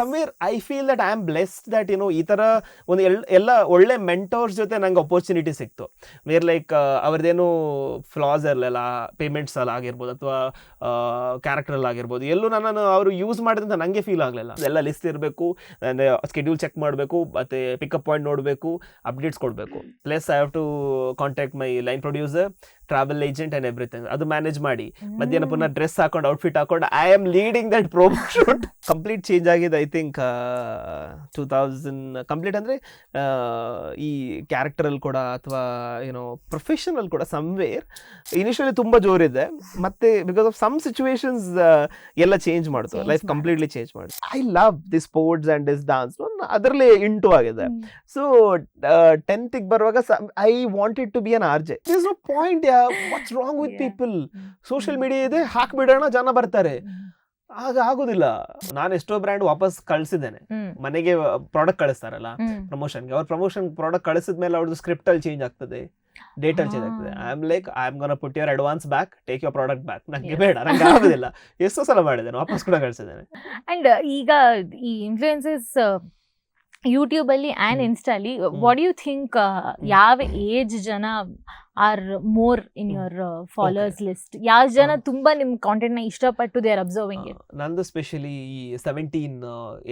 Somewhere I feel that I am blessed that ಏನೋ ಈ ಥರ ಒಂದು ಎಲ್, ಎಲ್ಲ ಒಳ್ಳೆ ಮೆಂಟೋರ್ಸ್ ಜೊತೆ ನಂಗೆ ಅಪರ್ಚುನಿಟಿ ಸಿಕ್ತು. ವೇರ್ ಲೈಕ್ ಅವ್ರದ್ದೇನು ಫ್ಲಾಸ್ ಇರಲಿಲ್ಲ ಪೇಮೆಂಟ್ಸ್ ಅಲ್ಲಿ ಆಗಿರ್ಬೋದು ಅಥವಾ ಕ್ಯಾರೆಕ್ಟರಲ್ಲಿ ಆಗಿರ್ಬೋದು, ಎಲ್ಲೂ ನಾನು ಅವರು ಯೂಸ್ ಮಾಡಿದಂತ ನನಗೆ ಫೀಲ್ ಆಗಲಿಲ್ಲ. ಎಲ್ಲ ಲಿಸ್ಟ್ ಇರಬೇಕು ಸ್ಕೆಡ್ಯೂಲ್ ಚೆಕ್ ಮಾಡಬೇಕು, ಮತ್ತು ಪಿಕಪ್ ಪಾಯಿಂಟ್ ನೋಡಬೇಕು ಅಪ್ಡೇಟ್ಸ್ ಕೊಡಬೇಕು. Plus I have to contact my line producer travel agent and everything ಅದು ಮ್ಯಾನೇಜ್ ಮಾಡಿ. ಮಧ್ಯಾಹ್ನ ಪುನಃ ಡ್ರೆಸ್ ಹಾಕೊಂಡು ಔಟ್ಫಿಟ್ ಹಾಕೊಂಡು I am leading that promo shoot complete change ಆಗಿದೆ I think two thousand complete ಅಂದರೆ ಈ ಕ್ಯಾರೆಕ್ಟರಲ್ಲಿ ಕೂಡ ಅಥವಾ ಏನೋ ಪ್ರೊಫೆಷನಲ್ ಕೂಡ ಸಮ್ವೇರ್ ಇನಿಷಿಯಲಿ ತುಂಬ ಜೋರಿದೆ. ಮತ್ತೆ ಬಿಕಾಸ್ ಆಫ್ ಸಮ್ ಸಿಚುವೇಶನ್ಸ್ ಎಲ್ಲ ಚೇಂಜ್ ಮಾಡ್ತು. ಲೈಫ್. ಕಂಪ್ಲೀಟ್ಲಿ ಚೇಂಜ್ ಮಾಡ್ತು. I love the sports and this dance ಅದರಲ್ಲಿ ಇಂಟು ಆಗಿದೆ. ಸೊ ಟೆಂತಿಗೆ ಬರುವಾಗ I wanted to be an R J this no point yeah what's wrong with. People social media ಇದೆ ಹಾಕ್ಬಿಡೋಣ ಜನ ಬರ್ತಾರೆ. ಆಗ ಆಗೋದಿಲ್ಲ. ನಾನು ಎಷ್ಟೋ ಬ್ರ್ಯಾಂಡ್ ವಾಪಸ್ ಕಳ್ಸಿದ್ದೇನೆ. ಮನೆಗೆ ಪ್ರಾಡಕ್ಟ್ ಕಳಿಸ್ತಾರಲ್ಲ ಪ್ರಮೋಷನ್ಗೆ ಅವ್ರ ಪ್ರಮೋಷನ್ ಪ್ರಾಡಕ್ಟ್ ಕಳಿಸಿದ ಮೇಲೆ ಅವ್ರದ್ದು ಸ್ಕ್ರಿಪ್ಟ್ ಅಲ್ಲಿ ಚೇಂಜ್ ಆಗ್ತದೆ. ಡೇಟ್ ಅಲ್ಲಿ ಚೇಂಜ್ ಆಗ್ತದೆ. I am like I am gonna put your advance back take your product back ನಂಗೆ. ಬೇಡ. ನಂಗೆ ಆಗೋದಿಲ್ಲ. ಎಷ್ಟೋ ಸಲ ಮಾಡಿದ್ದೇನೆ. ವಾಪಸ್ ಕೂಡ ಕಳ್ಸಿದ್ದೇನೆ. ಅಂಡ್ ಈಗ ಈ ಇನ್ಫ್ಲೂಯೆನ್ಸಸ್ ಯೂಟ್ಯೂಬಲ್ಲಿ ಆ್ಯಂಡ್. ಇನ್ಸ್ಟಾಲಿ. ವಾಟ್ ಯು ಥಿಂಕ್ ಯಾವ ಏಜ್ ಜನ are more in. Your followers list ಯಾವ ಜನ. ತುಂಬಾ ನಿಮ್ ಕಾಂಟೆಂಟ್ನ ಇಷ್ಟಪಟ್ಟು ದೇ ಆರ್ ಅಬ್ಸರ್ವಿಂಗ್ ಇಟ್ ನಂದು ಸ್ಪೆಷಲಿ ಈ ಸೆವೆಂಟೀನ್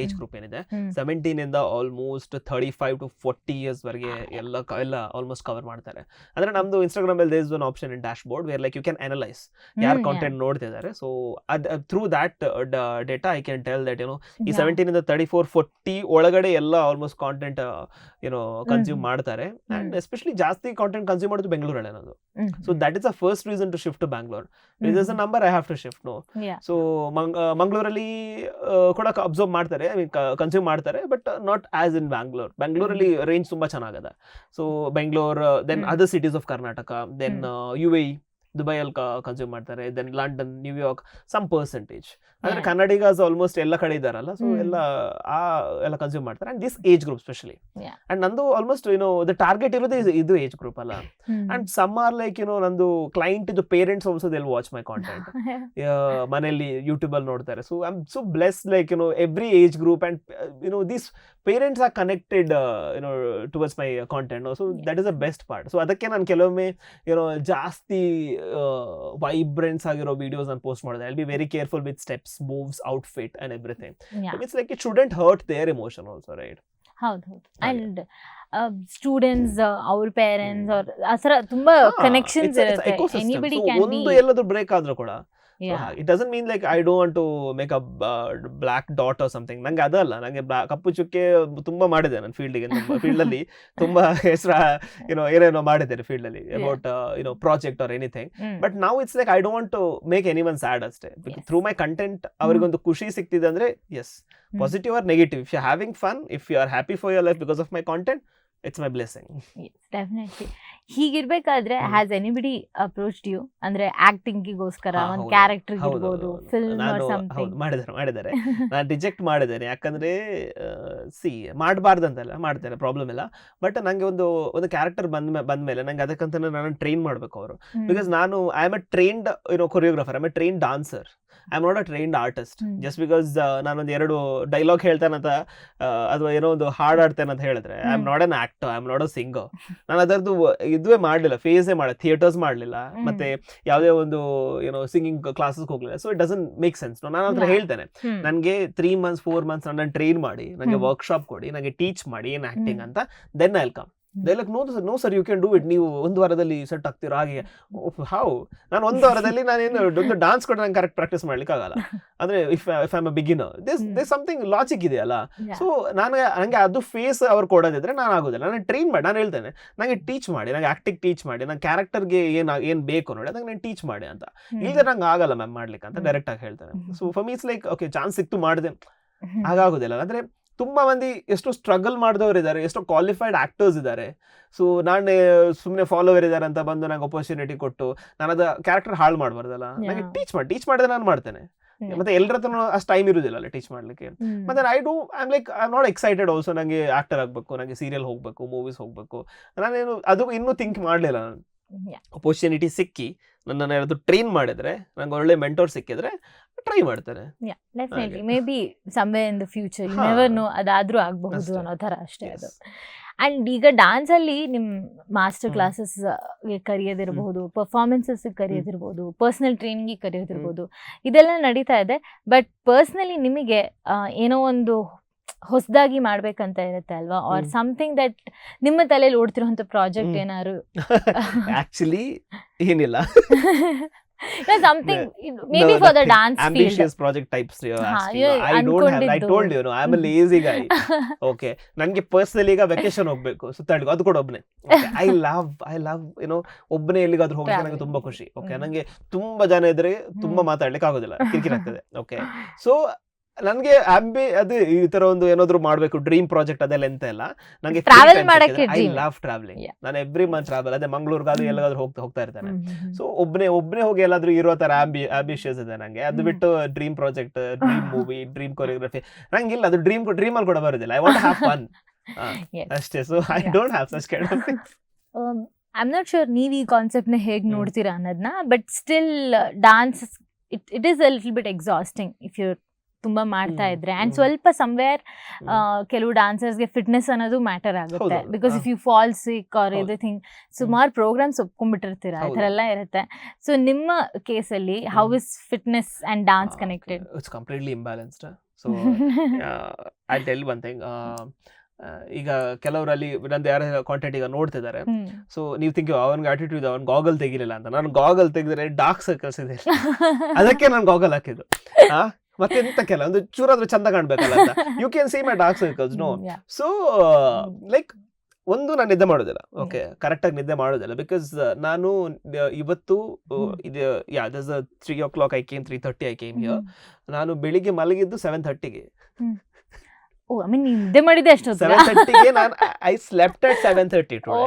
ಏಜ್. ಗ್ರೂಪ್ ಏನಿದೆ ಸೆವೆಂಟೀನ್ ಇಂದ almost thirty five to forty years ವರೆಗೆ ಎಲ್ಲ ಎಲ್ಲ ಆಲ್ಮೋಸ್ಟ್ ಕವರ್ ಮಾಡ್ತಾರೆ. ಅಂದ್ರೆ ನಮ್ದು ಇನ್ಸ್ಟಾಗ್ರಾಮ್ ಅಲ್ಲಿ there's one option in dashboard where like you can analyse ಯಾರು ಕಾಂಟೆಂಟ್ ನೋಡ್ತಿದ್ದಾರೆ. ಸೊ ಅದ್ through that data I can tell that ಏನೋ ಈ ಸೆವೆಂಟೀನ್ ಇಂದ ತರ್ಟಿ ಫೋರ್ ಫೋರ್ಟಿ ಒಳಗಡೆ ಎಲ್ಲ ಆಲ್ಮೋಸ್ಟ್ ಕಾಂಟೆಂಟ್ ಏನೋ ಕನ್ಸ್ಯೂಮ್. ಮಾಡ್ತಾರೆ. ಅಂಡ್ ಎಸ್ಪೆಷಲಿ ಜಾಸ್ತಿ ಕಾಂಟೆಂಟ್ ಕನ್ಸ್ಯೂಮ್ ಮಾಡೋದು ಬೆಂಗಳೂರಲ್ಲೇ ನಾನು so that is a first reason to shift to Bangalore is is a number I have to shift no so ಮಂಗಳೂರಲ್ಲಿ ಕೂಡ ಅಬ್ಸರ್ವ್ ಮಾಡ್ತಾರೆ ಐ ಮೀನ್ ಕನ್ಸ್ಯೂಮ್ ಮಾಡ್ತಾರೆ but not as in Bangalore ಬ್ಯಾಂಗ್ಳೂರಲ್ಲಿ range ತುಂಬಾ ಚೆನ್ನಾಗದ. So Bengaluru then. Other cities of Karnataka then. You a ದುಬೈಯಲ್ಲಿ consume ಮಾಡ್ತಾರೆ then London New York some percentage ಅಂದರೆ Kannadiga Kannadigas almost ಎಲ್ಲ ಕಡೆ ಇದ್ದಾರಲ್ಲ ಸೊ ಎಲ್ಲ ಆ ಎಲ್ಲ ಕನ್ಸ್ಯೂಮ್ ಮಾಡ್ತಾರೆ. And this age group specially. And ನಂದು ಆಲ್ಮೋಸ್ಟ್ ಏನೋ ದ ಟಾರ್ಗೆಟ್ ಇರೋದು ಇದು- ಇದು ಏಜ್ ಗ್ರೂಪ್ ಅಲ್ಲ. ಅಂಡ್ ಸಮ್ ಆರ್ ಲೈಕ್ ಏನೋ ನಂದು ಕ್ಲೈಂಟ್ ಇದು parents also they'll watch my content ಮನೆಯಲ್ಲಿ ಯೂಟ್ಯೂಬ್ ಅಲ್ಲಿ ನೋಡ್ತಾರೆ. So I am so bless like you know every age group and you know this parents are connected you know towards my content so that is the best part so ಅದಕ್ಕೆ ನಾನು ಕೆಲವೊಮ್ಮೆ ಏನೋ ಜಾಸ್ತಿ vibrance ಆಗಿರೋ videos ನಾನು post ಮಾಡಿದೆ. I be very careful with steps moves outfit and everything it's like it shouldn't hurt their emotion also right ಹೌದು. And students ಅವ್ರ ಪೇರೆಂಟ್ಸ್ ಅವ್ರ ಆ ಥರ ತುಂಬಾ ಕನೆಕ್ಷನ್ಸ್ ಇರುತ್ತೆ. ಎನಿಬಡಿ ಕ್ಯಾನ್ ಬಿ ಒಂದು ಎಲ್ಲಾದ್ರೂ ಬ್ರೇಕ್ ಆದ್ರೂ ಕೂಡ it doesn't mean like I don't to make a block dot or something ನಂಗೆ ಅದಲ್ಲ ನಂಗೆ ಬ್ಲಾ ಕಪ್ಪು ಚುಕ್ಕೆ ತುಂಬಾ ಮಾಡಿದೆ ನನ್ನ ಫೀಲ್ಡಿಗೆ ನಮ್ಮ ಫೀಲ್ಡ್ ಅಲ್ಲಿ ತುಂಬಾ ಹೆಸರ ಏನೋ ಏನೇನೋ ಮಾಡಿದ್ದೇನೆ ಫೀಲ್ಡ್ ಅಲ್ಲಿ Yeah. About you know project or anything but ನಾವು it's like I don't to make any one sad ಅಷ್ಟೇ. Yes. ಥ್ರೂ ಮೈ ಕಂಟೆಂಟ್ ಅವರಿಗೊಂದು ಖುಷಿ ಸಿಗ್ತಿದೆ ಅಂದ್ರೆ yes positive or negative if you having fun if you are happy for your life because of my content it's my blessing definitely ಹೀಗಿರ್ಬೇಕಾದ್ರೆ. Has anybody approach you ಅಂದ್ರೆ acting ಗೋಸ್ಕರ ಒಂದು. Character ಇರ್ಬೋದು. Film ಮಾಡಿದ್ದಾರೆ ಮಾಡಿದ್ದಾರೆ. ನಾನು ರಿಜೆಕ್ಟ್ ಮಾಡಿದ್ದೇನೆ. ಯಾಕಂದ್ರೆ C ಮಾಡಬಾರ್ದಂತಲ್ಲ ಮಾಡ್ತಾರೆ ಪ್ರಾಬ್ಲಮ್ ಇಲ್ಲ. ಬಟ್ ನಂಗೆ ಒಂದು ಒಂದು ಕ್ಯಾರೆಕ್ಟರ್ ಬಂದ ಬಂದ್ಮೇಲೆ ನಂಗೆ ಅದಕ್ಕಂತ ನಾನು ಟ್ರೈನ್ ಮಾಡ್ಬೇಕು ಅವರು. ಬಿಕಾಸ್ ನಾನು I am a trained you know choreographer I am a train dancer I am not a trained artist. Just because ನಾನೊಂದು ಎರಡು ಡೈಲಾಗ್ ಹೇಳ್ತೇನಂತ ಅಥವಾ ಏನೋ ಒಂದು ಹಾಡ್ ಆಡ್ತೇನೆ ಅಂತ ಹೇಳಿದ್ರೆ I am. Not an actor I am not a singer ನಾನು ಅದರದ್ದು ಇದುವೇ ಮಾಡಲಿಲ್ಲ ಫೇಸೇ ಮಾಡ ಥಿಯೇಟರ್ಸ್ ಮಾಡಲಿಲ್ಲ. ಮತ್ತೆ ಯಾವುದೇ ಒಂದು ಏನೋ ಸಿಂಗಿಂಗ್ ಕ್ಲಾಸಸ್ ಹೋಗ್ಲಿಲ್ಲ. So it doesn't make sense ನಾನು ಹತ್ರ Yeah. ಹೇಳ್ತೇನೆ ನನಗೆ ತ್ರೀ ಮಂತ್ಸ್ ಫೋರ್ ಮಂತ್ಸ್ ನನ್ನ ಟ್ರೈನ್ ಮಾಡಿ ನನಗೆ ವರ್ಕ್ಶಾಪ್ ಕೊಡಿ ನನಗೆ ಟೀಚ್ ಮಾಡಿ ಏನು ಆಕ್ಟಿಂಗ್. ಅಂತ then I come hmm. No sir no sir you can do it ನೀವು ಒಂದು ವಾರದಲ್ಲಿ ಸೆಟ್ ಆಗ್ತೀರಾ? ಹಾಗೆ. ಹೌ ನಾನು ಒಂದು ವಾರದಲ್ಲಿ ನಾನೇನು ಒಂದು ಡಾನ್ಸ್ ಕೂಡ ನಂಗೆ ಕರೆಕ್ಟ್ ಪ್ರಾಕ್ಟೀಸ್ ಮಾಡ್ಲಿಕ್ಕೆ ಆಗಲ್ಲ. ಅಂದ್ರೆ if if I'm a beginner this. This something logic ಇದೆಯಲ್ಲ ಸೊ ನಾನು ನನಗೆ ಅದು ಫೇಸ್ ಅವ್ರು ಕೊಡೋದಿದ್ರೆ ನಾನು ಆಗೋದಿಲ್ಲ. ನಾನು ಟ್ರೈನ್ ಮಾಡಿ ನಾನು ಹೇಳ್ತೇನೆ ನನಗೆ ಟೀಚ್ ಮಾಡಿ ನನಗೆ ಆಕ್ಟಿಂಗ್ ಟೀಚ್ ಮಾಡಿ ನಂಗೆ ಕ್ಯಾರೆಕ್ಟರ್ಗೆ ಏನು ಏನು ಬೇಕು ನೋಡಿ ಅದಕ್ಕೆ ನಾನು ಟೀಚ್ ಮಾಡಿ ಅಂತ. ಈಗ ನಂಗೆ ಆಗಲ್ಲ ಮ್ಯಾಮ್ ಮಾಡ್ಲಿಕ್ಕೆ ಅಂತ. ಡೈರೆಕ್ಟ್ ಆಗಿ ಹೇಳ್ತೇನೆ. So for me's like okay chance ಸಿಕ್ತು ಮಾಡಿದೆ. ಹಾಗಾಗೋದಿಲ್ಲ. ಅಂದ್ರೆ ತುಂಬಾ ಮಂದಿ ಎಷ್ಟೋ ಸ್ಟ್ರಗಲ್ ಮಾಡಿದವರು ಇದ್ದಾರೆ ಎಷ್ಟೋ ಕ್ವಾಲಿಫೈಡ್ ಆಕ್ಟರ್ಸ್ ಇದ್ದಾರೆ ಸೊ ನಾನು ಸುಮ್ಮನೆ ಫಾಲೋವರ್ ಇದ್ದಾರೆ ಅಂತ ಬಂದು ನಂಗೆ ಅಪರ್ಚುನಿಟಿ ಕೊಟ್ಟು ನಾನು ಅದ ಕ್ಯಾರೆಕ್ಟರ್ ಹಾಳು ಮಾಡಬಾರ್ದಲ್ಲ? ನನಗೆ ಟೀಚ್ ಮಾಡಿ ಟೀಚ್ ಮಾಡಿದ್ರೆ ನಾನು ಮಾಡ್ತೇನೆ. ಮತ್ತೆ ಎಲ್ಲರ ಹತ್ರ ಅಷ್ಟು ಟೈಮ್ ಇರುವುದಿಲ್ಲ ಅಲ್ಲ ಟೀಚ್ ಮಾಡ್ಲಿಕ್ಕೆ ಮತ್ತೆ I do I am like I am not excited also ನನಗೆ ಆಕ್ಟರ್ ಆಗಬೇಕು ನನಗೆ ಸೀರಿಯಲ್ ಹೋಗಬೇಕು ಮೂವೀಸ್ ಹೋಗಬೇಕು. ನಾನೇನು ಅದು ಇನ್ನೂ ಥಿಂಕ್ ಮಾಡಲಿಲ್ಲ ನಾನು. ಅಪರ್ಚುನಿಟಿ ಸಿಕ್ಕಿ ನನ್ನನ್ನು ಯಾರಾದ್ರು ಟ್ರೈನ್ ಮಾಡಿದ್ರೆ ನಂಗೆ ಒಳ್ಳೆ ಮೆಂಟೋರ್ ಸಿಕ್ಕಿದ್ರೆ ಟ್ರೈ ಮಾಡ್ತಾರೆ definitely maybe someway in the future you. Never know ಅದಾದ್ರೂ ಆಗಬಹುದು. ಅನ್ನೋ ಥರ ಅಷ್ಟೇ. ಅದು. ಅಂಡ್ ಈಗ ಡಾನ್ಸ್ ಅಲ್ಲಿ ನಿಮ್ ಮಾಸ್ಟರ್. ಕ್ಲಾಸಸ್ ಕರೆಯೋದಿರಬಹುದು ಪರ್ಫಾರ್ಮೆನ್ಸಸ್ ಕರೆಯೋದಿರ್ಬೋದು ಪರ್ಸನಲ್ ಟ್ರೈನಿಂಗ್ ಕರೆಯೋದಿರ್ಬೋದು ಇದೆಲ್ಲ ನಡೀತಾ ಇದೆ. ಬಟ್ ಪರ್ಸ್ನಲಿ ನಿಮಗೆ ಏನೋ ಒಂದು ಹೊಸದಾಗಿ ಮಾಡ್ಬೇಕಂತ ಇರುತ್ತೆ ಅಲ್ವಾ? ಆರ್. ಸಮಥಿಂಗ್ ದಟ್ ನಿಮ್ಮ ತಲೆಯಲ್ಲಿ ಓಡ್ತಿರುವಂತ ಪ್ರಾಜೆಕ್ಟ್. ಏನಾದ್ರು? ಆಕ್ಚುಲಿ ಏನಿಲ್ಲ. Something maybe for the dance field ambitious project types you're ಹಾ, asking. you I don't have. I told you, no, I'm a lazy guy. Okay ನನಗೆ ಪರ್ಸನಲಿ ಈಗ ವೆಕೇಶನ್ ಹೋಗ್ಬೇಕು. ಸುತ್ತಾಡ್ಬೇಕು ಅದು ಕೂಡ ಒಬ್ಬನೇ ಐ ಲವ್ ಐ ಲವ್ ಏನೋ ಒಬ್ಬನೇ ಎಲ್ಲಿಗಾದ್ರೂ ಹೋಗ್ಲಿಕ್ಕೆ ನನಗೆ ತುಂಬಾ ಖುಷಿ. ಓಕೆ. ನನಗೆ ತುಂಬಾ ಜನ ಇದ್ರೆ ತುಂಬಾ ಮಾತಾಡ್ಲಿಕ್ಕೆ ಆಗೋದಿಲ್ಲ. ಕಿರಿಕಿರಿ ಆಗ್ತದೆ. ಓಕೆ ಸೊ ನನಗೆ ಆಂಬಿ ಅದು ಈ ತರ ಒಂದು ಏನಾದ್ರು ಮಾಡಬೇಕು ಡ್ರೀಮ್ ಪ್ರಾಜೆಕ್ಟ್ ಅದೆಲ್ಲ ಎಂತ ಇಲ್ಲ. ನನಗೆ ಟ್ರಾವೆಲ್ ಮಾಡಕ್ಕೆ ಐ. Love travelling. ನಾನು ಎವ್ರಿ ಮಂತ್ ಟ್ರಾವೆಲ್ ಅದೇ ಮಂಗಳೂರ್ಗಾದ್ರೂ ಅದು ಎಲ್ಲಾದ್ರೂ ಹೋಗ್ತಾ ಹೋಗ್ತಾ ಇರ್ತಾನೆ. ಸೊ ಒಬ್ಬನೇ ಒಬ್ಬನೇ ಹೋಗಿ ಎಲ್ಲಾದ್ರೂ ಇರೋ ತರ ಆಂಬಿ ಆಂಬಿಷಿಯಸ್ ಇದೆ ನನಗೆ ಅದು ಬಿಟ್ಟು dream project dream movie dream choreography ಇಲ್ಲ ಅದು ಡ್ರೀಮ್ ಡ್ರೀಮ್ ಅಲ್ಲಿ ಕೂಡ ಬರೋದಿಲ್ಲ. ಐ ವಾಂಟ್ ಹ್ಯಾವ್ ಫನ್ ಅಷ್ಟೇ. So I. Don't have such kind of I am not sure ನೀವು ಈ ಕಾನ್ಸೆಪ್ಟ್ನ ಹೇಗೆ. ನೋಡ್ತೀರಾ ಅನ್ನೋದನ್ನ but still dance it it is a little bit exhausting if you ತುಂಬಾ ಮಾಡ್ತಾ ಇದ್ರೆ. ಅಂಡ್ ಸ್ವಲ್ಪ ಸಮ್ವೇರ್ ಕೆಲವು ಡಾನ್ಸರ್ಸ್ಗೆ ಫಿಟ್ನೆಸ್ ಅನ್ನೋದು ಮ್ಯಾಟರ್ ಆಗುತ್ತೆ. Because. If you fall sick or. Everything ಸುಮಾರು ಪ್ರೋಗ್ರಾಮ್ಸ್ ಒಪ್ಕೊಂಡ್ಬಿಟ್ಟಿರ್ತೀರ ಈ ಥರ. ಎಲ್ಲ ಇರುತ್ತೆ. ಸೊ ನಿಮ್ಮ ಕೇಸಲ್ಲಿ how is fitness and dance connected it's completely imbalanced so I tell one thing ಈಗ ಕೆಲವರಲ್ಲಿ ನಂದು ಯಾರ ಕಾಂಟೆಂಟ್ ಈಗ ನೋಡ್ತಿದ್ದಾರೆ. ಸೊ ನೀವು ಥಿಂಕ್ ಅವನಿಗೆ ಆಟಿಟ್ಯೂಡ್ ಅವ್ನು ಗಾಗಲ್ ತೆಗಿಲಿಲ್ಲ ಅಂತ. ನಾನು ಗಾಗಲ್ ತೆಗೆದ್ರೆ ಡಾರ್ಕ್ ಸರ್ಕಲ್ಸ್ ಇದೆ. ಅದಕ್ಕೆ ನಾನು ಗಾಗಲ್ ಹಾಕಿದ್ದು. ಆ ಮತ್ತೆ ಎಂತಕ್ಕೆಲ್ಲ ಒಂದು ಚೂರಾದ್ರೂ ಚಂದ ಕಾಣ್ಬೇಕಲ್ಲ ಅಂತ. You can see my dark circles no so like ಒಂದು ನಾನು ನಿದ್ದೆ ಮಾಡೋದಿಲ್ಲ. ಓಕೆ ಕರೆಕ್ಟಾಗಿ ನಿದ್ದೆ ಮಾಡೋದಿಲ್ಲ. ಬಿಕಾಸ್ ನಾನು ಇವತ್ತು ಇದು yeah does three o'clock I came three thirty I came here ನಾನು ಬೆಳಿಗ್ಗೆ ಮಲಗಿದ್ದು ಸೆವೆನ್ ಥರ್ಟಿಗೆ ಓ ಐ ಮೀನ್ ನಿದ್ದೆ ಮಾಡಿದ್ದೆ ಅಷ್ಟು ಸೆವೆನ್ ತರ್ಟಿಗೆ ನಾನು I slept at seven thirty today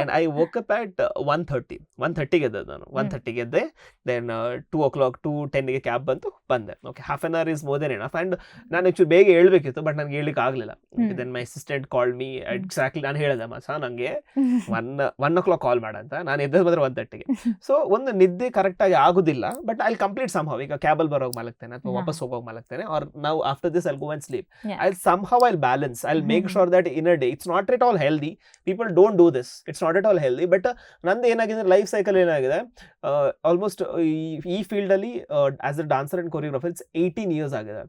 and I woke up at one thirty one ಥರ್ಟಿಗೆ ಎದ್ದೆ ನಾನು. ಒನ್ ತರ್ಟಿಗೆ ಥರ್ಟಿಗೆ ಎದ್ದೆ then two o'clock two ಟೆನ್ಗೆ ಕ್ಯಾಬ್ ಬಂತು. ಬಂದೆ. Okay half an hour is more than enough and ನಾನು ಆ್ಯಕ್ಚುಲಿ ಬೇಗ ಹೇಳ್ಬೇಕಿತ್ತು ಬಟ್ ನನಗೆ ಹೇಳಲಿಕ್ಕೆ ಆಗಲಿಲ್ಲ. Then my assistant call me exactly ನಾನು ಹೇಳಿದೆ ಮಸ ನನಗೆ one one o'clock call ಮಾಡಂತ ನಾನು ಎದ್ದು ಬಂದ್ರೆ ಒನ್ ತರ್ಟಿಗೆ ಸೊ ಒಂದು ನಿದ್ದೆ ಕರೆಕ್ಟಾಗಿ ಆಗೋದಿಲ್ಲ ಬಟ್ ಐ ಕಂಪ್ಲೀಟ್ ಸಂಭವ ಈಗ ಕ್ಯಾಬಲ್ ಬರೋಗಿ ಮಲಗ್ತೇನೆ ಅಥವಾ ವಾಪಸ್ ಹೋಗೋಗಿ ಮಲಗ್ತೇನೆ ಆರ್ ನಾವು after this I'll go and sleep. I somehow I'll balance. I'll make Mhm. sure that in a day, it's not at all healthy. People don't do this. It's not at all healthy. But uh, ನಂದು ಏನಾಗಿದೆ life cycle ಏನಾಗಿದೆ almost ಈ ಫೀಲ್ಡಲ್ಲಿ as a dancer and choreographer it's eighteen years ಆಗಿದೆ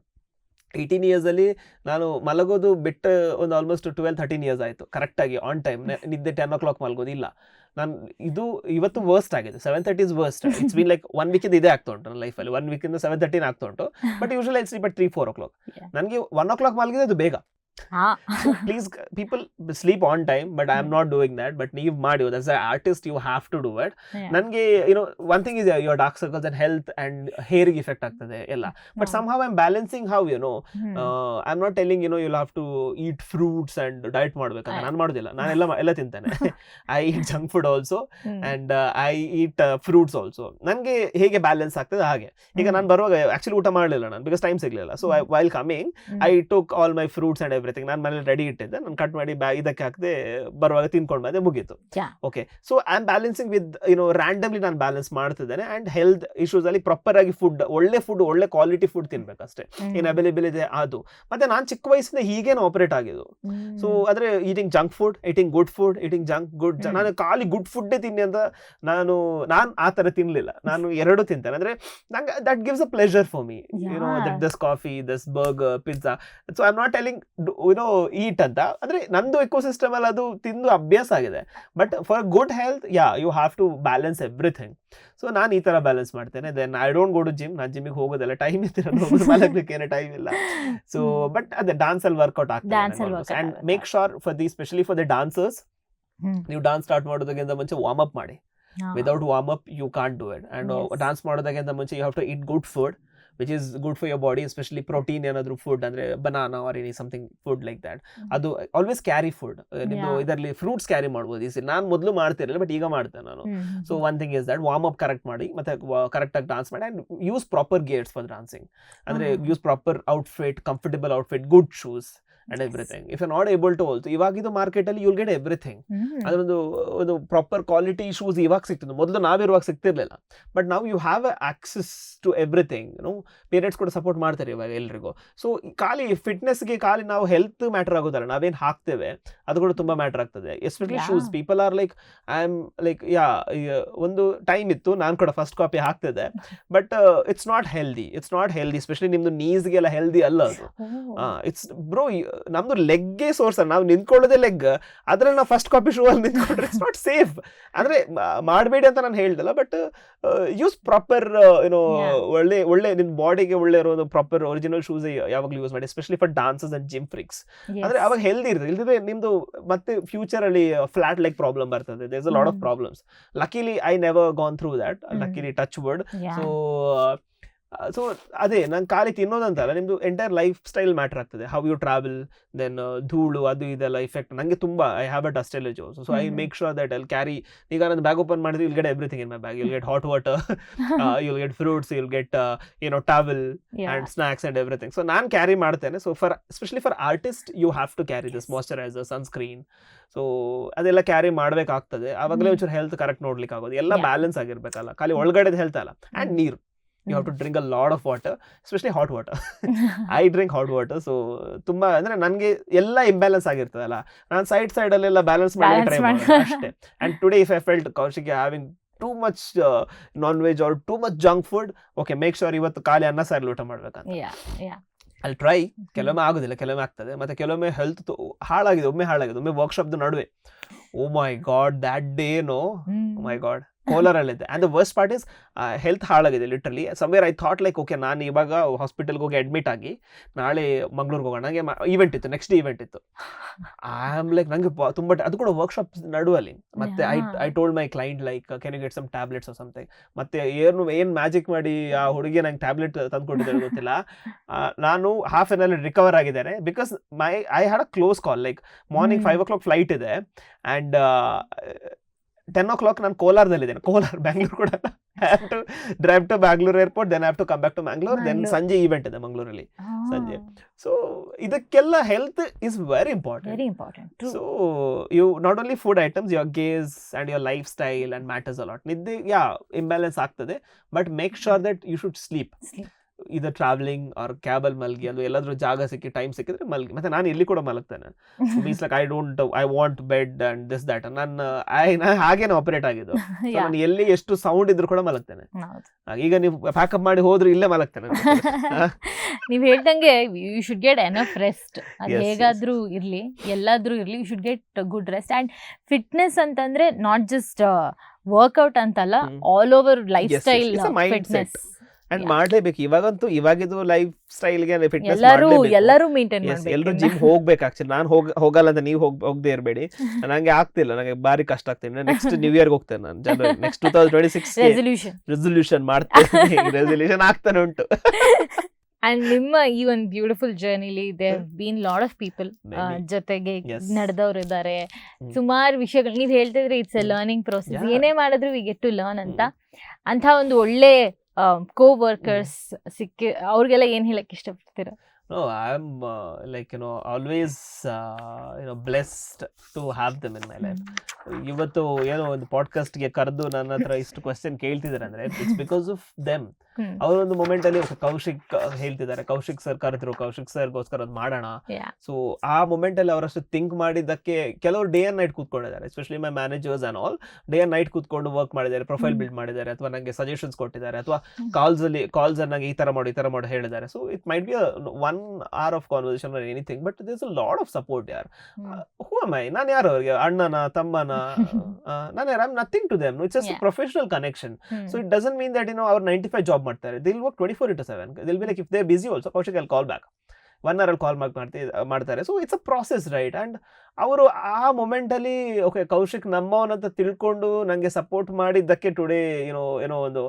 eighteen ಇಯರ್ಸಲ್ಲಿ ನಾನು ಮಲಗೋದು ಬಿಟ್ಟು ಒಂದು ಆಲ್ಮೋಸ್ಟ್ ಟ್ವೆಲ್ ಥರ್ಟೀನ್ ಇಯರ್ಸ್ ಆಯಿತು. ಕರೆಕ್ಟಾಗಿ ಆನ್ ಟೈಮ್ ನಿದ್ದೆ ಟೆನ್ ಓ ಕ್ಲಾಕ್ ಮಲಗೋದು ಇಲ್ಲ. ನಾನು ಇದು ಇವತ್ತು ವರ್ಸ್ಟ್ ಆಗಿದೆ. Seven thirty is worst it's been like one ವೀಕಿಂದ ಇದೇ ಆಗ್ತಾ ಉಂಟು ನನ್ನ ಲೈಫಲ್ಲಿ ಒನ್ ವೀಕಿಂದ ಸೆವೆನ್ ತರ್ಟಿನ ಆಗ್ತಾ ಉಂಟು. But usually I sleep at three four o'clock ನನಗೆ ಒನ್ ಓ ಕ್ಲಾಕ್ ಮಲಗಿದೆ ಅದು ಬೇಗ. Please people sleep on time but I am not doing that but ನೀವು ಮಾಡಿ as a artist you have to do it. ನನಗೆ you know one thing is your dark circles and health and ಹೇರಿಗೆ effect ಆಗ್ತದೆ ಎಲ್ಲ. But. Somehow. I'm balancing how you know. I am not telling you no you'll have to eat fruits and diet ಮಾಡ್ಬೇಕಂತ ನಾನು ಮಾಡೋದಿಲ್ಲ. ನಾನು ಎಲ್ಲ ಎಲ್ಲ ತಿಂತೇನೆ. I eat junk food also and I eat fruits also ನನಗೆ ಹೇಗೆ ಬ್ಯಾಲೆನ್ಸ್ ಆಗ್ತದೆ ಹಾಗೆ. ಈಗ ನಾನು ಬರುವಾಗ ಆಕ್ಚುಲಿ ಊಟ ಮಾಡಲಿಲ್ಲ ನಾನು ಬಿಕಾಸ್ ಟೈಮ್ ಸಿಗಲಿಲ್ಲ. So I while coming I took all my fruits and everything ನಾನು ಮನೇಲಿ ರೆಡಿ ಇಟ್ಟಿದ್ದೆ. ನಾನು ಕಟ್ ಮಾಡಿ ಬ್ಯಾ ಇದಕ್ಕೆ ಹಾಕದೆ ಬರುವಾಗ ತಿನ್ಕೊಂಡು ಬಂದೆ ಮುಗೀತು. Okay so I am balancing with you know randomly ನಾನು ಬ್ಯಾಲೆನ್ಸ್ ಮಾಡ್ತಿದ್ದೇನೆ ಅಂಡ್ ಹೆಲ್ತ್ ಇಶ್ಯೂಸ್ ಅಲ್ಲಿ ಪ್ರಾಪರ್ ಆಗಿ ಫುಡ್ ಒಳ್ಳೆ ಫುಡ್ ಒಳ್ಳೆ ಕ್ವಾಲಿಟಿ ಫುಡ್ ತಿನ್ಬೇಕಷ್ಟೇ ಅಷ್ಟೇ. ಏನು ಅವೈಲೇಬಲ್ ಇದೆ ಅದು. ಮತ್ತೆ ನಾನು ಚಿಕ್ಕ ವಯಸ್ಸಿಂದ ಹೀಗೇನು ಆಪರೇಟ್ ಆಗಿದ್ದು. ಸೊ ಆದ್ರೆ eating junk food eating good food eating junk good. ನಾನು ಖಾಲಿ ಗುಡ್ ಫುಡ್ಡೇ ತಿನ್ನಿ ಅಂತ ನಾನು ನಾನು ಆ ಥರ ತಿನ್ಲಿಲ್ಲ. ನಾನು ಎರಡು ತಿಂತೇನೆ. ಅಂದ್ರೆ ನಂಗೆ that gives a pleasure for me you. Know. That does coffee does burger pizza so I am not telling you know eat ಅಂತ. ಅಂದ್ರೆ ನಂದು ಎಕೋಸಿಸ್ಟಮ್ ಅಲ್ಲಿ ಅದು ತಿಂದು ಅಭ್ಯಾಸ ಆಗಿದೆ. But for good health yeah you have to balance everything so ನಾನು ಈ ತರ ಬ್ಯಾಲೆನ್ಸ್ ಮಾಡ್ತೇನೆ. Then I don't go to gym ನಾನು ಜಿಮ್ಮಿಗೆ ಹೋಗೋದಲ್ಲ ಟೈಮ್ ಇತ್ತು ಮಲಗ್ಲಿಕ್ಕೆ ಏನೋ ಟೈಮ್ ಇಲ್ಲ. ಸೊ. ಬಟ್ ಅದೇ ಡಾನ್ಸ್ ಅಲ್ಲಿ ವರ್ಕೌಟ್ ಆಗ್ತದೆ ಆಗುತ್ತೆ. Make sure for the specially for the dancers. ನೀವು ಡಾನ್ಸ್ ಸ್ಟಾರ್ಟ್ ಮಾಡೋದಕ್ಕಿಂತ ಮುಂಚೆ ವಾರ್ಮ್ ಅಪ್ ಮಾಡಿ. Without warm up you can't do it and Yes. Dance ಮಾಡೋದಕ್ಕಿಂತ ಮುಂಚೆ you have to eat good food which is good for your body especially protein ಏನಾದರೂ food ಅಂದರೆ banana or any something food like that ಅದು always carry food ನಿಮ್ಮದು. ಇದರಲ್ಲಿ fruits carry ಮಾಡ್ಬೋದು. ಈ ನಾನು ಮೊದಲು ಮಾಡ್ತಿರಲಿಲ್ಲ ಬಟ್ ಈಗ ಮಾಡ್ತೇನೆ ನಾನು. So one thing is that warm up correct ಮಾಡಿ ಮತ್ತೆ ಕರೆಕ್ಟಾಗಿ ಡಾನ್ಸ್ ಮಾಡಿ and use proper gears for dancing ಅಂದರೆ. Use proper outfit comfortable outfit good shoes and everything if you not able to also ಇವಾಗಿದ್ದು market ಅಲ್ಲಿ you'll get everything. ಅದೊಂದು ಒಂದು proper quality shoes ಇವಾಗ ಸಿಗ್ತದೆ ಮೊದಲು ನಾವಿರುವಾಗ ಸಿಗ್ತಿರ್ಲಿಲ್ಲ ಬಟ್ ನಾವು you have access to everything no parents ಕೂಡ ಸಪೋರ್ಟ್ ಮಾಡ್ತಾರೆ ಇವಾಗ ಎಲ್ರಿಗೂ. ಸೊ ಖಾಲಿ ಫಿಟ್ನೆಸ್ಗೆ ಖಾಲಿ ನಾವು ಹೆಲ್ತ್ ಮ್ಯಾಟರ್ ಆಗೋದಲ್ಲ. ನಾವೇನು ಹಾಕ್ತೇವೆ ಅದು ಕೂಡ ತುಂಬಾ ಮ್ಯಾಟರ್ ಆಗ್ತದೆ. Especially. Shoes people are like I am like yeah ಒಂದು ಟೈಮ್ ಇತ್ತು ನಾನು ಕೂಡ ಫಸ್ಟ್ ಕಾಪಿ ಹಾಕ್ತಿದ್ದೆ. But it's not healthy it's not healthy especially ನಿಮ್ದು ನೀಸ್ಗೆಲ್ಲ ಹೆಲ್ದಿ ಅಲ್ಲ ಅದು. ಇಟ್ಸ್ ಬ್ರೋ ನಮ್ದು ಲೆಗ್ಗೆ ಸೋರ್ಸ್ ನಾವು ನಿಂತ್ಕೊಳ್ಳೋದೇ ಲೆಗ್ ಅದ್ರಲ್ಲಿ ನಾವು ಫಸ್ಟ್ ಕಾಪಿ ಶೂ ಅಲ್ಲಿ ನಿಂತ್ಕೊಂಡ್ರೆ ಇಟ್ಸ್ ನಾಟ್ ಸೇಫ್ ಅಂದ್ರೆ ಮಾಡಬೇಡಿ ಅಂತ ನಾನು ಹೇಳ್ದಲ್ಲ ಬಟ್ ಯೂಸ್ ಪ್ರಾಪರ್ ಏನೋ. ಒಳ್ಳೆ ಒಳ್ಳೆ ನಿನ್ ಬಾಡಿಗೆ ಒಳ್ಳೆ ಇರೋ ಒಂದು ಪ್ರಾಪರ್ ಒರಿಜಿನಲ್ ಶೂಸ್ ಯಾವಾಗಲೂ ಯೂಸ್ ಮಾಡಿ especially for dances and gym freaks. ಅಂದ್ರೆ ಅವಾಗ ಹೆಲ್ದಿ ಇರ್ತದೆ. ಇಲ್ದಿದ್ರೆ ನಿಮ್ದು ಮತ್ತೆ ಫ್ಯೂಚರ್ ಅಲ್ಲಿ ಫ್ಲಾಟ್ ಲೆಗ್ ಪ್ರಾಬ್ಲಮ್ ಬರ್ತದೆ. There's a lot of. Problems luckily I never gone through that luckily luckily touch wood. So so ಅದೇ ನಂಗೆ ಖಾಲಿ ತಿನ್ನೋದಂತಲ್ಲ ನಿಮ್ಮದು ಎಂಟೈರ್ ಲೈಫ್ ಸ್ಟೈಲ್ ಮ್ಯಾಟರ್ ಆಗ್ತದೆ. ಹೌ ಯು ಟ್ರಾವೆಲ್ ದೆನ್ ಧೂಳು ಅದು ಇದೆಲ್ಲ ಇಫೆಕ್ಟ್ ನನಗೆ ತುಂಬ I have a also so I. Make sure that ಅಲ್ಲಿ ಕ್ಯಾರಿ ಈಗ ನನ್ನ ಬ್ಯಾಗ್ ಓಪನ್ ಮಾಡಿದ್ರೆ I'll get everything in my bag I'll get hot water you'll get fruits you'll get ಏನೋ travel and and snacks and everything so ನಾನು carry ಮಾಡ್ತೇನೆ. So for especially for artist you have to carry this moisturiser sunscreen so ಅದೆಲ್ಲ carry ಮಾಡಬೇಕಾಗ್ತದೆ. ಆವಾಗಲೇ. ಒಂಚೂರು health correct ನೋಡ್ಲಿಕ್ಕೆ ಆಗೋದು ಎಲ್ಲ ಬ್ಯಾಲೆನ್ಸ್ ಆಗಿರ್ಬೇಕಲ್ಲ. ಖಾಲಿ ಒಳಗಡೆದು ಹೆಲ್ತ್ ಅಲ್ಲ. And hmm. ನೀರು. You have to drink a lot of water especially hot water I drink hot water so ತುಂಬ ಅಂದರೆ ನನಗೆ ಎಲ್ಲ ಇಂಬ್ಯಾಲೆನ್ಸ್ ಆಗಿರ್ತದಲ್ಲ. ನಾನು ಸೈಡ್ ಸೈಡಲ್ಲೆಲ್ಲ ಬ್ಯಾಲೆನ್ಸ್ ಮಾಡಿ ಟ್ರೈ ಮಾಡಿ ಮಾಡೋದು ಅಷ್ಟೇ. And today if I felt Kaushik having too much non veg or too much junk food okay make sure ಇವತ್ತು ಖಾಲಿ ಅನ್ನ ಸಾರಿ ಊಟ ಮಾಡ್ಬೇಕಂತ. ಅಲ್ಲಿ ಟ್ರೈ ಕೆಲವೊಮ್ಮೆ ಆಗೋದಿಲ್ಲ ಕೆಲವೊಮ್ಮೆ ಆಗ್ತದೆ. ಮತ್ತೆ ಕೆಲವೊಮ್ಮೆ ಹೆಲ್ತ್ ಹಾಳಾಗಿದೆ ಒಮ್ಮೆ ಹಾಳಾಗಿದೆ ಒಮ್ಮೆ ವರ್ಕ್ಶಾಪ್ದು ನಡುವೆ. ಓ my God that day no hmm. My God ಕೋಲಾರಲ್ಲಿದ್ದೆ and the worst part is health ಹಾಳಾಗಿದೆ literally somewhere I thought like okay ನಾನು ಇವಾಗ ಹಾಸ್ಪಿಟಲ್ಗೆ ಹೋಗಿ ಅಡ್ಮಿಟ್ ಆಗಿ ನಾಳೆ ಮಂಗ್ಳೂರ್ಗೆ ಹೋಗೋಣ. ನನಗೆ ಈವೆಂಟ್ ಇತ್ತು ನೆಕ್ಸ್ಟ್ ಈವೆಂಟ್ ಇತ್ತು. ಐ ಆಮ್ ಲೈಕ್ ನನಗೆ ತುಂಬ ಅದು ಕೂಡ ವರ್ಕ್ಶಾಪ್ ನಡುವಲ್ಲಿ. ಮತ್ತೆ I. I told my client like can you get some tablets something ಮತ್ತೆ ಏನು ಏನು ಮ್ಯಾಜಿಕ್ ಮಾಡಿ ಆ ಹುಡುಗಿ ನಂಗೆ ಟ್ಯಾಬ್ಲೆಟ್ ತಂದ್ಕೊಟ್ಟಿದ್ದಾರೆ ಗೊತ್ತಿಲ್ಲ. ನಾನು ಹಾಫ್ ಎನ್ ಅಲ್ಲಿ ರಿಕವರ್ ಆಗಿದ್ದಾರೆ because my I had a close call like morning. Five o'clock flight ಇದೆ. ಆ್ಯಂಡ್ ಟೆನ್ ಓ ಕ್ಲಾಕ್ ನಾನು ಕೋಲಾರದಲ್ಲಿದ್ದೇನೆ. ಕೋಲಾರ ಬ್ಯಾಂಗ್ಳೂರ್ ಕೂಡ. Have to drive to Bangalore airport then have to come back to Bangalore then. ಸಂಜೆ event ಇದೆ ಮಂಗಳೂರಲ್ಲಿ. ಸಂಜೆ. Ah, so ಇದಕ್ಕೆಲ್ಲ health is very important. So you not only food items your gaze and your lifestyle and matters a lot ನಿದ್ದೆ ಯಾ imbalance ಆಗ್ತದೆ but make sure that you should sleep. ಇದು travelling or ಕ್ಯಾಬಲ್ ಮಲ್ಗಿ ಅದು ಎಲ್ಲಾದ್ರೂ ಜಾಗ ಸಿಕ್ಕಿ ಟೈಮ್ ಸಿಕ್ಕಿದ್ರೆ ಮಲ್ಗಿ ಮತ್ತೆ ನಾನು ಇಲ್ಲಿ ಕೂಡ ಮಲಗ್ತೇನೆ. Means like I don't I want bed and this that ನಾನು ಐ ನಾ ಹಾಗೇನೆ ಆಪರೇಟ್ ಆಗಿದ್ದು. ನಾನು ಎಲ್ಲಿ ಎಷ್ಟು ಸೌಂಡ್ ಇದ್ರು ಕೂಡ ಮಲಗ್ತೇನೆ. ಈಗ ನೀವು ಪ್ಯಾಕಪ್ ಮಾಡಿ ಹೋದ್ರೆ ಇಲ್ಲೇ ಮಲಗ್ತೇನೆ ನೀವು ಹೇಳ್ದಂಗೆ you should get enough rest ಅದು. ಹೇಗಾದ್ರೂ ಇರ್ಲಿ ಎಲ್ಲಾದ್ರೂ ಇರ್ಲಿ you should get good rest and fitness ಅಂತಂದ್ರೆ ನಾಟ್ ಜಸ್ಟ್ ವರ್ಕೌಟ್ ಅಂತಲ್ಲ. All over life. Style. Fitness and. ಮಾಡ್ಲೇಬೇಕು. ಇವಾಗಂತೂ ಇವಾಗಿದು ಲೈಫ್ ಸ್ಟೈಲ್ಗೆ ಫಿಟ್ನೆಸ್ ಎಲ್ಲರೂ ಎಲ್ಲರೂ ಮೇಂಟೈನ್ ಎಲ್ಲರೂ ಮಾಡ್ಬೇಕು ಜಿಮ್ ಹೋಗ್ಬೇಕು ಆಕ್ಚುಲಿ ನಾನು ಹೋಗ ಹೋಗಲ್ಲ ಅಂತ ನೀವು ಹೋಗ್ ಹೋಗದೆ ಇರಬೇಡಿ. ನಂಗೆ ಆಗ್ತಿಲ್ಲ. ನನಗೆ ಬಾರಿ ಕಷ್ಟ ಆಗ್ತೀನಿ ನೆಕ್ಸ್ಟ್ ನ್ಯೂ ಇಯರ್ಗೆ ಹೋಗ್ತೇನೆ ನಾನು ಜನವರಿ next two thousand twenty six resolution resolution ಮಾಡ್ತೇನೆ. ರೆಸೊಲ್ಯೂಷನ್ ಆಗ್ತಾನೆ ಉಂಟು. ಅಂಡ್ ನಿಮ್ಮ ಈ ಒಂದು beautiful ಜರ್ನಿಲಿ they been lot of people. ಜೊತೆಗೆ ನಡೆದವರು ಇದ್ದಾರೆ. ಸುಮಾರು ವಿಷಯಗಳು ನೀವ್ ಹೇಳ್ತಿದ್ರೆ ಇಟ್ಸ್ ಎ. Learning process. ಏನೇ ಮಾಡಿದ್ರು ವಿ ಗೆಟ್ ಟು ಲರ್ನ್ ಅಂತ. ಅಂತ ಒಂದು ಒಳ್ಳೆ ಕೋ ವರ್ಕರ್ಸ್ ಸಿಕ್ಕಿ ಅವ್ರಿಗೆಲ್ಲ ಏನ್ ಹೇಳಕ್ ಇಷ್ಟಪಡ್ತೀರಾ? No, I'm uh, like you know always uh, you know blessed to have them in my life. ಇವತ್ತು ಏನೋ ಒಂದು ಪಾಡ್ಕಾಸ್ಟ್ಗೆ ಕರೆದು ನನ್ನ ಹತ್ರ ಇಷ್ಟು ಕ್ವಶನ್ ಕೇಳ್ತಿದ್ದಾರೆ ಅಂದ್ರೆ ಇಟ್ಸ್ ಬಿಕಾಸ್ ಆಫ್ ದೆಮ್ ಅವರೊಂದು ಮೂಮೆಂಟ್ ಅಲ್ಲಿ ಕೌಶಿಕ್ ಹೇಳ್ತಿದ್ದಾರೆ ಕೌಶಿಕ್ ಸರ್ ಕರೆದ್ರು ಕೌಶಿಕ್ ಸರ್ಗೋಸ್ಕರ ಅದು ಮಾಡೋಣ. ಸೊ ಆ ಮೂಮೆಂಟ್ ಅಲ್ಲಿ ಅವರಷ್ಟು ಥಿಂಕ್ ಮಾಡಿದ್ದಕ್ಕೆ ಕೆಲವರು day and night ಕೂತ್ಕೊಂಡಿದ್ದಾರೆ especially my managers on all day and night ಕೂತ್ಕೊಂಡು ವರ್ಕ್ ಮಾಡಿದ್ದಾರೆ ಪ್ರೊಫೈಲ್. ಬಿಲ್ಡ್ ಮಾಡಿದ್ದಾರೆ ಅಥವಾ ನನಗೆ ಸಜೆಷನ್ಸ್ ಕೊಟ್ಟಿದ್ದಾರೆ ಅಥವಾ ಕಾಲ್ಸಲ್ಲಿ ಕಾಲ್ಸ್ ಅಲ್ಲಿ ಕಾಲ್ಸ್ ನನಗೆ ಈ ತರ ಮಾಡು ಈ ತರ ಮಾಡು ಹೇಳಿದ್ದಾರೆ. So it might be one hour of conversation or anything, but there's a lot of support, yaar. Hmm. Uh, who am I? Nan yaar Annana, Tammana, uh, nan I'm nothing to them. No, it's just a professional connection. Hmm. So it doesn't mean that, you know, our 95 job matter. They'll work 24 into 7. They'll be hmm. like, if they're busy also, Kaushik, I'll call back. One ಅವರಲ್ಲಿ call ಮಾಡಿ ಮಾಡ್ತಿ ಮಾಡ್ತಾರೆ. So it's a process right and ಅವರು ಆ ಮೊಮೆಂಟಲ್ಲಿ okay Kaushik ನಮ್ಮವನಂತ ತಿಳ್ಕೊಂಡು ನನಗೆ support ಮಾಡಿದ್ದಕ್ಕೆ today ಏನೋ ಏನೋ ಒಂದು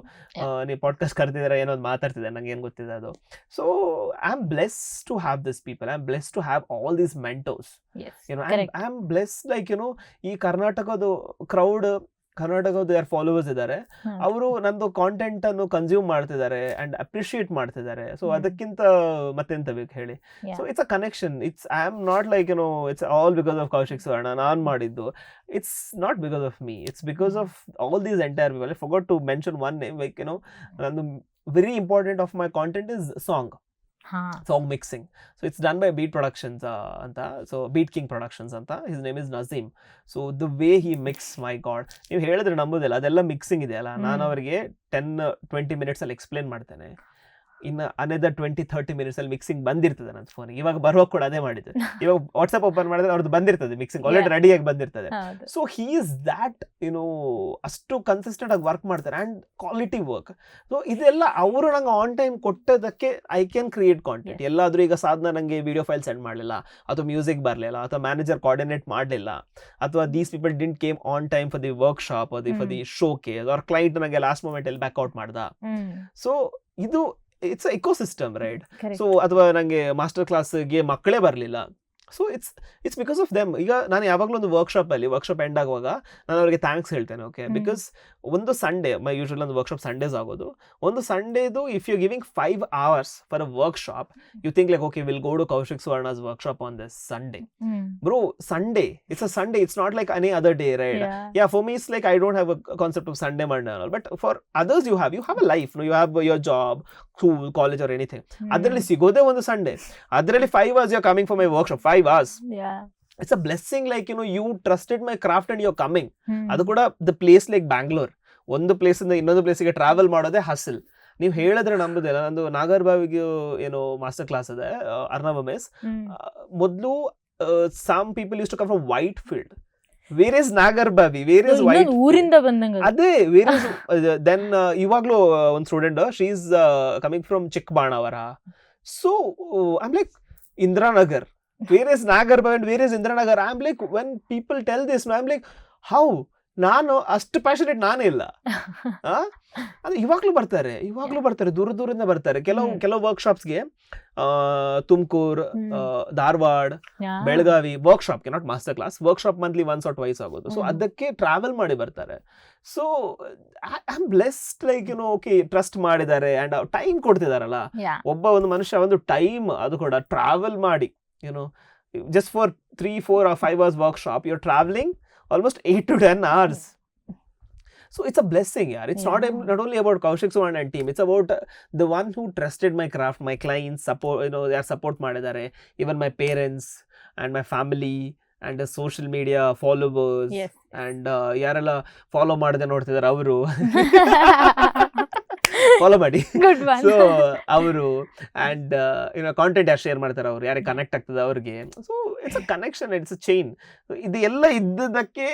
ನೀವು ಪಾಡ್ಕಾಸ್ಟ್ ಕರೆದಿದ್ದಾರೆ ಏನೋ ಒಂದು ಮಾತಾಡ್ತಿದ್ದಾರೆ ನಂಗೆ ಏನು ಗೊತ್ತಿದೆ ಅದು. So I am bless to have this people I am bless to have all these mentors I am bless like know ಈ ಕರ್ನಾಟಕದ ಕ್ರೌಡ್ ಕರ್ನಾಟಕದ ಯಾರು ಫಾಲೋವರ್ಸ್ ಇದ್ದಾರೆ. ಅವರು ನಂದು ಕಾಂಟೆಂಟ್ ಅನ್ನು ಕನ್ಸ್ಯೂಮ್ ಮಾಡ್ತಿದ್ದಾರೆ ಅಂಡ್ ಅಪ್ರಿಶಿಯೇಟ್ ಮಾಡ್ತಿದ್ದಾರೆ. ಸೊ ಅದಕ್ಕಿಂತ ಮತ್ತೆಂತ ಬೇಕು ಹೇಳಿ. So it's a connection it's I am not like you know it's all because of Kaushik Suvarna ನಾನು ಮಾಡಿದ್ದು. It's not because of me it's because of all these entire people I forgot to mention one name like you know ನಂದು very important of my content is song song mixing so it's done by beat productions ಅಂತ. So beat king productions ಅಂತ. His name is Nazeem so the way he mix my God ನೀವು ಹೇಳಿದ್ರೆ ನಂಬೋದಿಲ್ಲ. ಅದೆಲ್ಲ mixing ಇದೆ ಅಲ್ಲ. ನಾನು ಅವರಿಗೆ ಟೆನ್ ಟ್ವೆಂಟಿ ಮಿನಿಟ್ಸ್ ಅಲ್ಲಿ ಎಕ್ಸ್ಪ್ಲೇನ್ ಮಾಡ್ತೇನೆ. ಇನ್ನು ಅನದರ್ ಟ್ವೆಂಟಿ ಥರ್ಟಿ ಮಿನಿಟ್ಸ್ ಅಲ್ಲಿ ಮಿಕ್ಸಿಂಗ್ ಬಂದಿರ್ತದೆ ನನ್ನ ಫೋನ್ ಇವಾಗ ಬರುವಾಗ ಕೂಡ ಅದೇ ಮಾಡಿದ್ದು. ಇವಾಗ ವಾಟ್ಸ್ಆಪ್ ಓಪನ್ ಮಾಡಿದ್ರೆ ಅವ್ರದ್ದು ಬಂದಿರ್ತದೆ ಮಿಕ್ಸಿಂಗ್ ಆಲ್ರೆಡಿ. ರೆಡಿಯಾಗಿ ಬಂದಿರ್ತದೆ. So he is that you know ಅಷ್ಟು ಕನ್ಸಿಸ್ಟೆಂಟ್ ಆಗಿ ವರ್ಕ್ ಮಾಡ್ತಾರೆ ಆ್ಯಂಡ್ ಕ್ವಾಲಿಟಿ ವರ್ಕ್ ಸೊ ಇದೆಲ್ಲ ಅವರು ನಂಗೆ ಆನ್ ಟೈಮ್ ಕೊಟ್ಟದಕ್ಕೆ ಐ ಕ್ಯಾನ್ ಕ್ರಿಯೇಟ್ ಕಾಂಟೆಂಟ್ ಎಲ್ಲಾದರೂ ಈಗ ಸಾಧನ ನನಗೆ ವಿಡಿಯೋ ಫೈಲ್ ಸೆಂಡ್ ಮಾಡಲಿಲ್ಲ ಅಥವಾ ಮ್ಯೂಸಿಕ್ ಬರಲಿಲ್ಲ ಅಥವಾ ಮ್ಯಾನೇಜರ್ ಕೋಆರ್ಡಿನೇಟ್ ಮಾಡಲಿಲ್ಲ ಅಥವಾ these people didn't came on time for the workshop ಅದು ಫಾರ್ ದಿ ಶೋ ಕೇಸ್ ಅವ್ರ ಕ್ಲೈಂಟ್ ನನಗೆ ಲಾಸ್ಟ್ ಮೂಮೆಂಟ್ ಅಲ್ಲಿ ಬ್ಯಾಕ್ಔಟ್ ಮಾಡ್ದ. ಸೊ ಇದು it's ecosystem right. So ಅಥವಾ ನನಗೆ ಮಾಸ್ಟರ್ ಕ್ಲಾಸ್ಗೆ ಮಕ್ಕಳೇ ಬರಲಿಲ್ಲ. So it's it's because of them ಈಗ ನಾನು ಯಾವಾಗಲೂ ಒಂದು ವರ್ಕ್ಶಾಪ್ ಅಲ್ಲಿ ವರ್ಕ್ಶಾಪ್ ಎಂಡ್ ಆಗುವಾಗ ನಾನು ಅವರಿಗೆ ಥ್ಯಾಂಕ್ಸ್ ಹೇಳ್ತೇನೆ ಓಕೆ. ಬಿಕಾಸ್ ಒಂದು ಸಂಡೇ ಮೈ ಯೂಶಲ್ ಒಂದು ವರ್ಕ್ಶಾಪ್ ಸಂಡೇಸ್ ಆಗೋದು. ಒಂದು ಸಂಡೇದು if you giving five hours for a workshop you think like okay will go to Kaushik Suvarna's workshop on this Sunday bro Sunday it's a Sunday it's not like any other day right yeah for for me it's like i don't have a concept of sunday for others but for others you have you have a life. No you college or anything. ಅದರಲ್ಲಿ ಸಿಗೋದೇ ಒಂದು Sunday ಅದರಲ್ಲಿ five hours you coming for my workshop five hours. It's a blessing like you know you trusted my craft and you coming. ಅದು ಕೂಡ the place like Bangalore ಒಂದು place ಇಂದ ಇನ್ನೊಂದು ಪ್ಲೇಸಿಗೆ ಟ್ರಾವೆಲ್ ಮಾಡೋದೇ ಹಸಿಲ್ ನೀವು ಹೇಳಿದ್ರೆ ನಂಬುದಿಲ್ಲ ನಂದು ನಾಗರ್ಬಾವಿಗೆ ಏನು ಮಾಸ್ಟರ್ ಕ್ಲಾಸ್ ಇದೆ ಅರ್ನವ ಮೆಸ್. ಮೊದಲು some people used to come from Whitefield where is Nagarbhavi where is white ಊರಿಂದ ಬಂದಂಗ ಅದೇ ವೇರ್ ಇಸ್ ದೆನ್ ಇವಾಗ್ಲೂ ಒಂದು student she is coming from Chikkabanavara so I'm like Indiranagar where is Nagarbhavi and where is Indiranagar I am like when people tell this I am like how ನಾನು ಅಷ್ಟು passionate ನಾನೇ ಇಲ್ಲ? ಅದು ಇವಾಗ್ಲೂ ಬರ್ತಾರೆ ಇವಾಗ್ಲೂ ಬರ್ತಾರೆ ದೂರ ದೂರದಿಂದ ಬರ್ತಾರೆ. ಕೆಲವು. ಕೆಲವು ವರ್ಕ್ಶಾಪ್ಸ್ಗೆ Tumakuru. Dharwad Belagavi ವರ್ಕ್ಶಾಪ್ಗೆ not master class workshop monthly once or twice ಆಗೋದು. ಸೊ ಅದಕ್ಕೆ ಟ್ರಾವೆಲ್ ಮಾಡಿ ಬರ್ತಾರೆ. So I am blessed like you know okay trust ಮಾಡಿದ್ದಾರೆ ಅಂಡ್ ಟೈಮ್ ಕೊಡ್ತಿದಾರಲ್ಲ. ಒಬ್ಬ ಒಂದು ಮನುಷ್ಯ ಒಂದು ಟೈಮ್ ಅದು ಕೂಡ ಟ್ರಾವೆಲ್ ಮಾಡಿ you know just for three four or five hours workshop you travelling almost eight to ten hours So it's a blessing, yeah. It's not Yeah. not only about Kaushik Suvan and team. It's about uh, the one who trusted my craft, my clients, support, you know, their support madadare, Even my parents and my family and the social media followers Yes. and uh, ಯಾರೆಲ್ಲ follow ಮಾಡದೆ ನೋಡ್ತಿದ್ದಾರೆ ಅವರು follow ಮಾಡಿ. So ಅವರು and ಏನೋ content ಯಾರು share ಮಾಡ್ತಾರೆ ಅವ್ರು? ಯಾರಿಗೆ ಕನೆಕ್ಟ್ ಆಗ್ತದೆ ಅವ್ರಿಗೆ? So it's a connection it's a chain ಇದೆಲ್ಲ ಇದ್ದದಕ್ಕೆ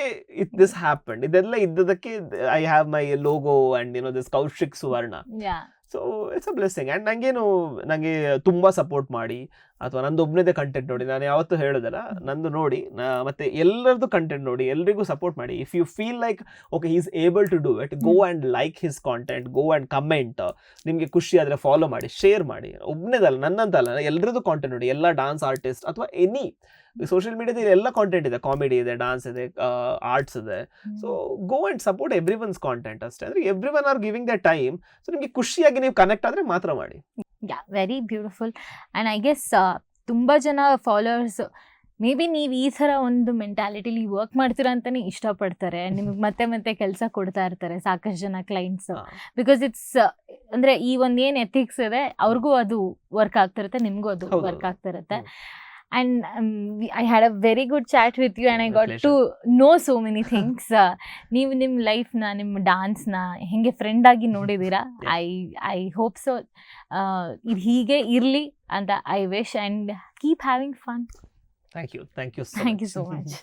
ಇಟ್ ದಿಸ್ ಹ್ಯಾಪನ್ ಇದೆಲ್ಲ ಇದ್ದದಕ್ಕೆ I have my logo and you know this Kaushik Suvarna. So it's a blessing and ನನಗೇನು ನನಗೆ ತುಂಬ ಸಪೋರ್ಟ್ ಮಾಡಿ ಅಥವಾ ನಂದು ಒಬ್ಬನೇದೇ ಕಂಟೆಂಟ್ ನೋಡಿ ನಾನು ಯಾವತ್ತೂ ಹೇಳೋದಲ್ಲ ನಂದು ನೋಡಿ ನಾ ಮತ್ತೆ ಎಲ್ಲರದ್ದು ಕಂಟೆಂಟ್ ನೋಡಿ ಎಲ್ರಿಗೂ ಸಪೋರ್ಟ್ ಮಾಡಿ. If you feel like okay is able to do it go and like his content go and comment ನಿಮಗೆ ಖುಷಿ ಆದರೆ ಫಾಲೋ ಮಾಡಿ ಶೇರ್ ಮಾಡಿ. ಒಬ್ಬನೇದಲ್ಲ ನನ್ನಂತಲ್ಲ ಎಲ್ಲರದ್ದು ಕಾಂಟೆಂಟ್ ನೋಡಿ ಎಲ್ಲ ಡಾನ್ಸ್ ಆರ್ಟಿಸ್ಟ್ ಅಥವಾ ಎನಿ ಸೋಷಿಯಲ್ ಮೀಡಿಯಾದಲ್ಲಿ ಎಲ್ಲ ಕಾಂಟೆಂಟ್ ಇದೆ. ಕಾಮಿಡಿ ಇದೆ ಡಾನ್ಸ್ ಇದೆ ಆರ್ಟ್ಸ್ ಇದೆ. So go and support everyone's content ಅಷ್ಟೇ. ಅಂದ್ರೆ everyone are giving the time so ನಿಮಗೆ ಖುಷಿಯಾಗಿ ನೀವು ಕನೆಕ್ಟ್ ಆದರೆ ಮಾತ್ರ ಮಾಡಿ. Yeah very beautiful and I guess ತುಂಬ ಜನ ಫಾಲೋವರ್ಸ್ ಮೇ ಬಿ ನೀವು ಈ ಥರ ಒಂದು ಮೆಂಟಾಲಿಟಿಲಿ ವರ್ಕ್ ಮಾಡ್ತೀರಾ ಅಂತಲೇ ಇಷ್ಟಪಡ್ತಾರೆ. ನಿಮಗೆ ಮತ್ತೆ ಮತ್ತೆ ಕೆಲಸ ಕೊಡ್ತಾ ಇರ್ತಾರೆ ಸಾಕಷ್ಟು ಜನ ಕ್ಲೈಂಟ್ಸ್. ಬಿಕಾಸ್ ಇಟ್ಸ್ ಅಂದರೆ ಈ ಒಂದು ಏನು ಎಥಿಕ್ಸ್ ಇದೆ ಅವ್ರಿಗೂ ಅದು ವರ್ಕ್ ಆಗ್ತಿರುತ್ತೆ ನಿಮಗೂ ಅದು ವರ್ಕ್. ಆಗ್ತಿರುತ್ತೆ ಹ್ಮ್. And I had a very good chat with you and I My got to pleasure. No so many things ನೀವು ನಿಮ್ಮ ಲೈಫ್ನ ನಿಮ್ಮ ಡಾನ್ಸ್ನ ಹೆಂಗೆ ಫ್ರೆಂಡ್ ಆಗಿ ನೋಡಿದ್ದೀರಾ ಐ ಐ ಹೋಪ್ ಸೊ ಇದು ಹೀಗೆ ಇರಲಿ ಅಂತ I wish and keep having fun thank you thank you thank you so much